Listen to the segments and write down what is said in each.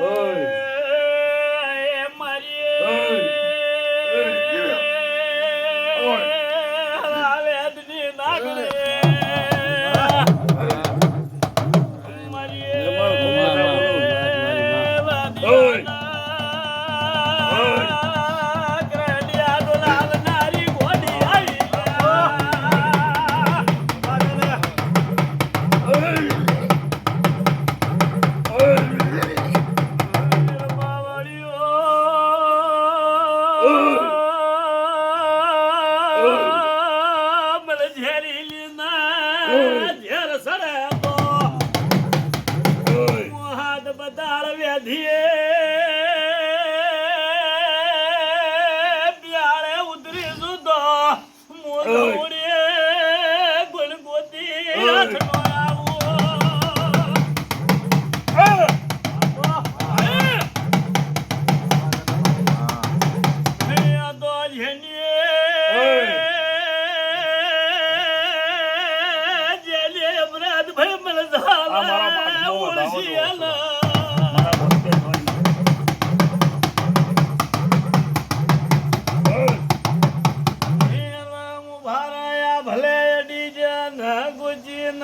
Oy. મારા ન ગુજી ન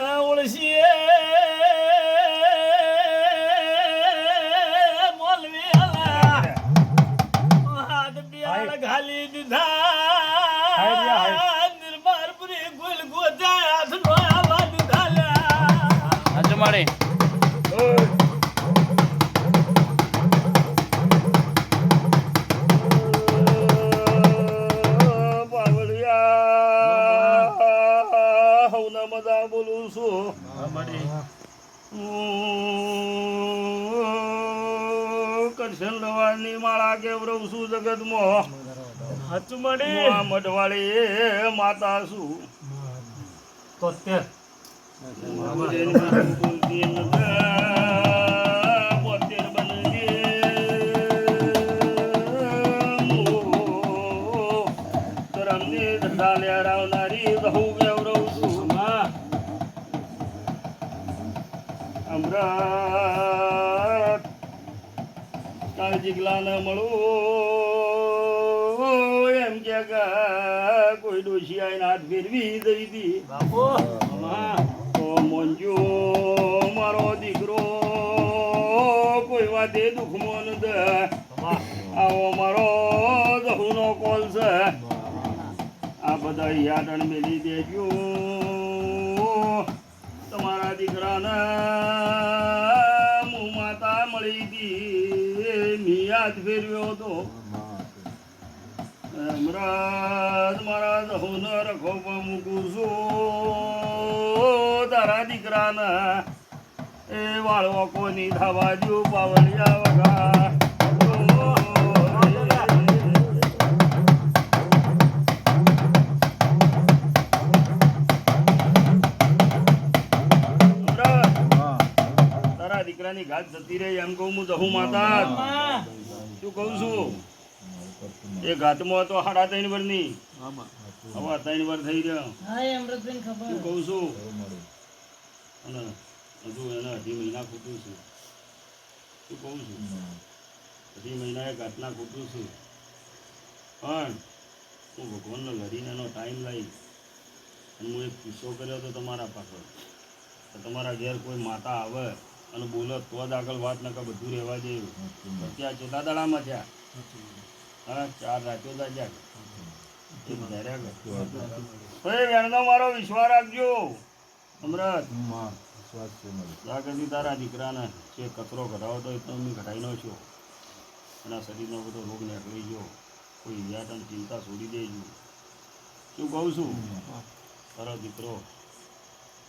હાથ બિયાળ ઘાલી દીધા હાય. નિર્મારપુરી ગુલ ગોજા હાથનો આવા દીધા લ્યા કરશન લવાની માળા કેવરવ છું જગતમાં? હચમડી. મઢવાળી માતા છું તોતેર. રાવનારી નથી. અમૃત કાળજી ન મળું. એમ કે કોઈ ડોશી આવીને હાથ ફેરવી દઈ હતી. મોંજો મારો દીકરો કોઈ વાતે દુઃખમો ન દે. આવો મારો દહુનો કોલ છે. આ બધા યાદણ મેલી દેજો. તમારા દીકરાના હું માતા મળી હતી મિયાદ ફેરવ્યો હતો. અમરાજ મારા દહુને રખો પર મૂકું છું. તારા દીકરાના એ વાળવા કોની ધાવા જો પાવલિયા વગા. તારા દીકરાની ઘાત જતી રહી એમ કહું હું દહું માતા. શું કહું છું? એ ઘાતમાં હતો સાડા ત્રણ વર્ષની હવે ત્રણ વર્ષ થઈ ગયો શું કહું છું? અને હજુ એને અઢી મહિના ખૂટ્યું છે. શું કહું છું? અઢી મહિના એ ઘાટના ખૂટ્યું છે. પણ હું ભગવાનને લડીને એનો ટાઈમ લઈ અને હું એક કિસ્સો કર્યો હતો તમારા પાછળ. તમારા ઘેર કોઈ માતા આવે અને બોલો તો જ આગળ વાત નકર બધું રહેવા જેવું ત્યાં ચોથા દાડામાં થયા હા ચાર ઓય વેણનો મારો વિશ્વાસ રાખજો. અમરત. તારા દીકરાને. જે કચરો ઘટાવો તો એટલો મેં ઘટાઈ નો છો એના શરીરનો બધો રોગ નીકળી ગયો. કોઈ ઈજાટન ચિંતા છોડી દેજો. શું કહું છું? તારો દીકરો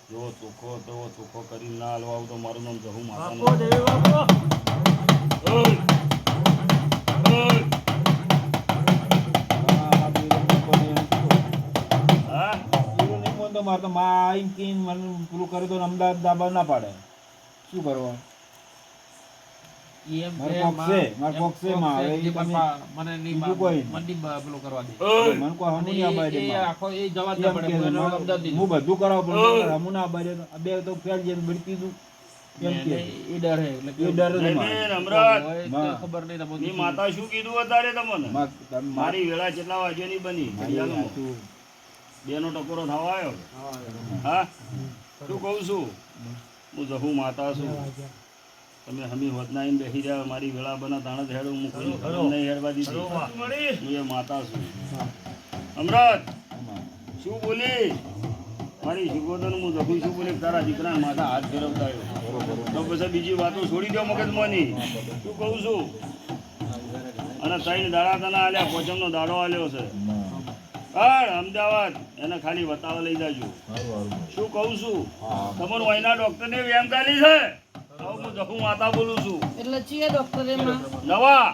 જેવો ચોખ્ખો તો ચોખ્ખો કરીને ના હાલવા આવું તો મારું નામ જહું બાપુ માતા દેવી બાપુ. હા? મારે તો માં આઈને કે મને પેલું કર્યું તો અમદાવાદ દાબા ના પાડે. શું કરવા માતા શું કીધું અત્યારે તમને? મારી વેળા કેટલા વાગ્યાની બની બે નો બેનો ટકોરો થવા આવ્યો. હા? શું કહું છું? હું જહુ માતા છું. તમે હમી હોદના આવીને બેસી રહ્યા મારી વેળા બના તાણા હેડું હું કોઈ નહીં હેડવા દીધી. હું એ માતા છું. અમરત શું બોલી મારી શિકોદન હું જખું છું બોલી તારા દીકરા માથા હાથ ફેરવતા તો પછી બીજી વાતો છોડી દો મગજમાંની. શું કહું છું? અને ત્રણ દાડા તને આલ્યા પોચમનો દાડો આલ્યો છે. હા અમદાવાદ. એને ખાલી બતાવવા લઈ જાજો. શું કહું છું? તમારું અહીંના ડોક્ટરને વ્યાયામ ચાલી છે? હું જખું માતા બોલું છું. એટલે છીએ ડોક્ટર એમાં. નવા.